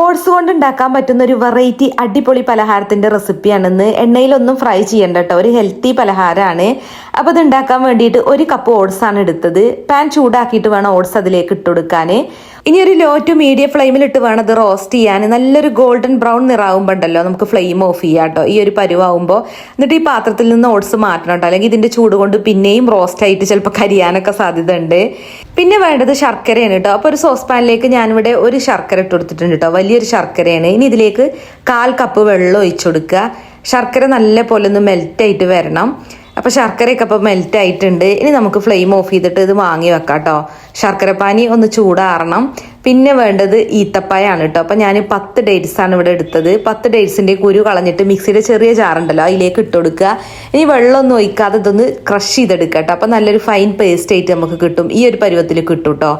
Oats കൊണ്ട് ഉണ്ടാക്കാൻ പറ്റുന്ന ഒരു വെറൈറ്റി അടിപൊളി പലഹാരത്തിന്റെ റെസിപ്പിയാണെന്ന് എണ്ണയിലൊന്നും ഫ്രൈ ചെയ്യണ്ട കേട്ടോ ഒരു ഹെൽത്തി പലഹാരമാണ് അപ്പോൾ ഇത് ഉണ്ടാക്കാൻ വേണ്ടിയിട്ട് ഒരു കപ്പ് ഓട്സ് ആണ് എടുത്തത്. പാൻ ചൂടാക്കിയിട്ട് വേണം ഓട്സ് അതിലേക്ക് ഇട്ട് കൊടുക്കാൻ ഇനി ഒരു ലോ ടു മീഡിയം ഫ്ലെയിമിലിട്ട് വേണം ഇത് റോസ്റ്റ് ചെയ്യാൻ. നല്ലൊരു ഗോൾഡൻ ബ്രൗൺ നിറാവുമ്പോൾ ഉണ്ടല്ലോ നമുക്ക് ഫ്ലെയിം ഓഫ് ചെയ്യാം കേട്ടോ. ഈ ഒരു പരുവാകുമ്പോൾ എന്നിട്ട് ഈ പാത്രത്തിൽ നിന്ന് ഓട്സ് മാറ്റണം അല്ലെങ്കിൽ ഇതിന്റെ ചൂട് കൊണ്ട് പിന്നെയും റോസ്റ്റ് ആയിട്ട് ചിലപ്പോൾ കരിയാനൊക്കെ സാധ്യത ഉണ്ട് പിന്നെ വേണ്ടത് ശർക്കരയാണ് കേട്ടോ. അപ്പോൾ ഒരു സോസ് പാനിലേക്ക് ഞാനിവിടെ ഒരു ശർക്കര ഇട്ട് കൊടുത്തിട്ടുണ്ട് കേട്ടോ. വലിയൊരു ശർക്കരയാണ്. ഇനി ഇതിലേക്ക് കാൽ കപ്പ് വെള്ളം ഒഴിച്ചു കൊടുക്കുക. ശർക്കര നല്ല പോലെ ഒന്ന് മെൽറ്റ് ആയിട്ട് വരണം. അപ്പോൾ ശർക്കരയൊക്കെ അപ്പോൾ മെൽറ്റ് ആയിട്ടുണ്ട്. ഇനി നമുക്ക് ഫ്ലെയിം ഓഫ് ചെയ്തിട്ട് ഇത് വാങ്ങി വെക്കാം കേട്ടോ ശർക്കരപ്പാനി ഒന്ന് ചൂടാറണം. പിന്നെ വേണ്ടത് ഈത്തപ്പായാണ് കേട്ടോ. അപ്പോൾ ഞാൻ പത്ത് ഡേറ്റ്സ് ആണ് ഇവിടെ എടുത്തത്. പത്ത് ഡേറ്റ്സിന്റെ കുരു കളഞ്ഞിട്ട് മിക്സിയുടെ ചെറിയ ചാറുണ്ടല്ലോ അതിലേക്ക് ഇട്ട് കൊടുക്കുക. ഇനി വെള്ളമൊന്നും ഒഴിക്കാതെ ഇതൊന്ന് ക്രഷ് ചെയ്തെടുക്കുക കേട്ടോ. അപ്പോൾ നല്ലൊരു ഫൈൻ പേസ്റ്റ് ആയിട്ട് നമുക്ക് കിട്ടും. ഈ ഒരു പരുവത്തിൽ കിട്ടും കേട്ടോ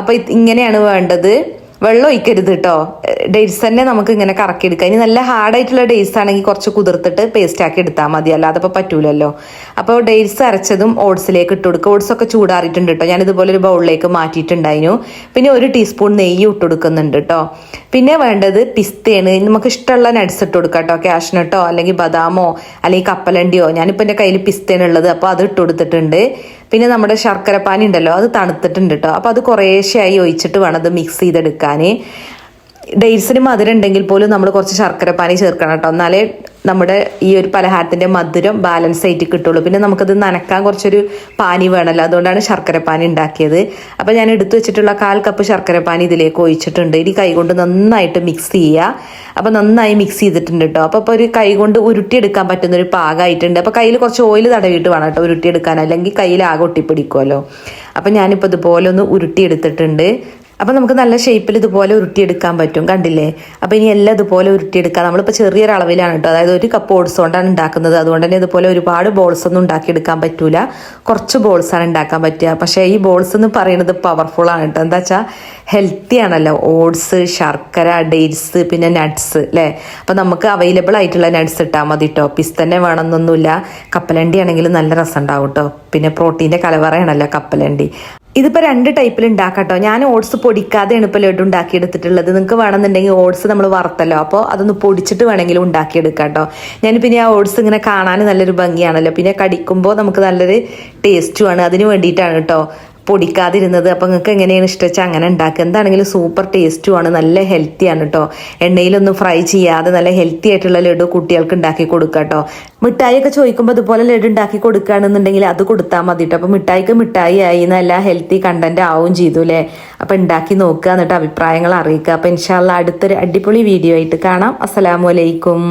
അപ്പോൾ ഇങ്ങനെയാണ് വേണ്ടത്. വെള്ളം ഒഴിക്കരുത് കേട്ടോ ഡേറ്റ്സ് തന്നെ നമുക്ക് ഇങ്ങനെ കറക്കി എടുക്കാം ഇനി നല്ല ഹാർഡായിട്ടുള്ള ഡേറ്റ്സ് ആണെങ്കിൽ കുറച്ച് കുതിർത്തിട്ട് പേസ്റ്റ് ആക്കി എടുത്താൽ മതി. അല്ലാതെ ഇപ്പോൾ പറ്റൂലല്ലോ. അപ്പോൾ ഡേറ്റ്സ് അരച്ചതും ഓട്സിലേക്ക് ഇട്ട് കൊടുക്കുക. ഓട്സ് ഒക്കെ ചൂടാറിയിട്ടുണ്ട് കേട്ടോ ഞാൻ ഇതുപോലെ ഒരു ബൗളിലേക്ക് മാറ്റിയിട്ടുണ്ടായിരുന്നു. പിന്നെ ഒരു ടീസ്പൂൺ നെയ്യ് ഇട്ട് കൊടുക്കുന്നുണ്ട് കേട്ടോ പിന്നെ വേണ്ടത് പിസ്തയാണ്. നമുക്ക് ഇഷ്ടമുള്ള നട്ട്സ് ഇട്ട് കൊടുക്കാം കേട്ടോ കാഷ്നട്ടോ അല്ലെങ്കിൽ ബദാമോ അല്ലെങ്കിൽ കപ്പലണ്ടിയോ. ഞാനിപ്പോൾ എന്റെ കയ്യിൽ പിസ്തയാണ് ഉള്ളത്. അപ്പോൾ അത് ഇട്ട് കൊടുത്തിട്ടുണ്ട്. പിന്നെ നമ്മുടെ ശർക്കരപ്പാനി ഉണ്ടല്ലോ അത് തണുത്തിട്ടുണ്ട് കേട്ടോ അപ്പോൾ അത് കുറേശ്ശെയായി ഒഴിച്ചിട്ട് വേണം അത് മിക്സ് ചെയ്തെടുക്കാൻ ഡേറ്റ്സിന് മധുരം ഉണ്ടെങ്കിൽ പോലും നമ്മൾ കുറച്ച് ശർക്കരപ്പാനി ചേർക്കണം കേട്ടോ എന്നാലേ നമ്മുടെ ഈ ഒരു പലഹാരത്തിന്റെ മധുരം ബാലൻസ് ആയിട്ട് കിട്ടുള്ളൂ. പിന്നെ നമുക്കത് നനക്കാൻ കുറച്ചൊരു പാനി വേണമല്ലോ അതുകൊണ്ടാണ് ശർക്കര പാനി ഉണ്ടാക്കിയത്. അപ്പോൾ ഞാൻ എടുത്തു വെച്ചിട്ടുള്ള കാൽ കപ്പ് ശർക്കര പാനി ഇതിലേക്ക് ഒഴിച്ചിട്ടുണ്ട്. ഇനി കൈകൊണ്ട് നന്നായിട്ട് മിക്സ് ചെയ്യുക അപ്പോൾ നന്നായി മിക്സ് ചെയ്തിട്ടുണ്ട് കേട്ടോ അപ്പോൾ ഒരു കൈ കൊണ്ട് ഉരുട്ടിയെടുക്കാൻ പറ്റുന്ന ഒരു പാകമായിട്ടുണ്ട്. അപ്പോൾ കയ്യിൽ കുറച്ച് ഓയിൽ തടവിയിട്ട് വേണം കേട്ടോ ഉരുട്ടിയെടുക്കാൻ. അല്ലെങ്കിൽ കയ്യിൽ ആകെ ഒട്ടിപ്പിടിക്കുമല്ലോ അപ്പോൾ ഞാനിപ്പോൾ ഇതുപോലെ ഒന്ന് ഉരുട്ടിയെടുത്തിട്ടുണ്ട്. അപ്പോൾ നമുക്ക് നല്ല ഷേപ്പിൽ ഇതുപോലെ ഉരുട്ടിയെടുക്കാൻ പറ്റും കണ്ടില്ലേ? അപ്പോൾ ഇനി എല്ലാം ഇതുപോലെ ഉരുട്ടിയെടുക്കാം. നമ്മളിപ്പോൾ ചെറിയൊരു അളവിലാണ് കേട്ടോ അതായത് ഒരു കപ്പ് ഓട്സ് കൊണ്ടാണ് ഉണ്ടാക്കുന്നത് അതുകൊണ്ട് തന്നെ ഇതുപോലെ ഒരുപാട് ബോൾസ് ഒന്നും ഉണ്ടാക്കിയെടുക്കാൻ പറ്റൂല. കുറച്ച് ബോൾസ് ആണ് ഉണ്ടാക്കാൻ പറ്റുക. പക്ഷേ ഈ ബോൾസ് എന്ന് പറയുന്നത് പവർഫുൾ ആണ് കേട്ടോ എന്താ വെച്ചാൽ ഹെൽത്തി ആണല്ലോ. ഓട്സ് ശർക്കര ഡേറ്റ്സ് പിന്നെ നട്ട്സ് അല്ലേ അപ്പോൾ നമുക്ക് അവൈലബിൾ ആയിട്ടുള്ള നട്ട്സ് ഇട്ടാൽ മതി കേട്ടോ പിസ് തന്നെ വേണമെന്നൊന്നുമില്ല. കപ്പലണ്ടി ആണെങ്കിലും നല്ല രസം ഉണ്ടാവും കേട്ടോ പിന്നെ പ്രോട്ടീന്റെ കലവറയാണല്ലോ കപ്പലണ്ടി. ഇതിപ്പോൾ രണ്ട് ടൈപ്പിൽ ഉണ്ടാക്കാം കേട്ടോ ഞാൻ ഓട്സ് പൊടിക്കാതെയാണ് ഇപ്പോൾ ലഡു ഉണ്ടാക്കിയെടുത്തിട്ടുള്ളത്. നിങ്ങൾക്ക് വേണമെന്നുണ്ടെങ്കിൽ ഓട്സ് നമ്മൾ വറുത്തല്ലോ. അപ്പോൾ അതൊന്ന് പൊടിച്ചിട്ട് വേണമെങ്കിലും ഉണ്ടാക്കിയെടുക്കാം കേട്ടോ ഞാൻ പിന്നെ ആ ഓട്സ് ഇങ്ങനെ കാണാൻ നല്ലൊരു ഭംഗിയാണല്ലോ. പിന്നെ കടിക്കുമ്പോൾ നമുക്ക് നല്ലൊരു ടേസ്റ്റുമാണ് അതിന് വേണ്ടിയിട്ടാണ് കേട്ടോ പൊടിക്കാതിരുന്നത്. അപ്പം നിങ്ങൾക്ക് എങ്ങനെയാണ് ഇഷ്ടം അങ്ങനെ ഉണ്ടാക്കുക. എന്താണെങ്കിലും സൂപ്പർ ടേസ്റ്റുമാണ് നല്ല ഹെൽത്തിയാണ് കേട്ടോ എണ്ണയിലൊന്നും ഫ്രൈ ചെയ്യാതെ നല്ല ഹെൽത്തി ആയിട്ടുള്ള ലഡു കുട്ടികൾക്ക് ഉണ്ടാക്കി കൊടുക്കുക കേട്ടോ മിഠായി ഒക്കെ ചോദിക്കുമ്പോൾ അതുപോലെ ലഡു ഉണ്ടാക്കി കൊടുക്കുകയാണെന്നുണ്ടെങ്കിൽ അത് കൊടുത്താൽ മതി കേട്ടോ അപ്പം മിഠായിക്ക് മിഠായി ആയി നല്ല ഹെൽത്തി കണ്ടന്റ് ആവും ചെയ്തു അല്ലേ അപ്പം ഉണ്ടാക്കി നോക്കുക എന്നിട്ട് അഭിപ്രായങ്ങൾ അറിയിക്കുക. അപ്പം ഇൻഷാല്ല അടുത്തൊരു അടിപൊളി വീഡിയോ ആയിട്ട് കാണാം. അസ്സലാമു അലൈക്കും.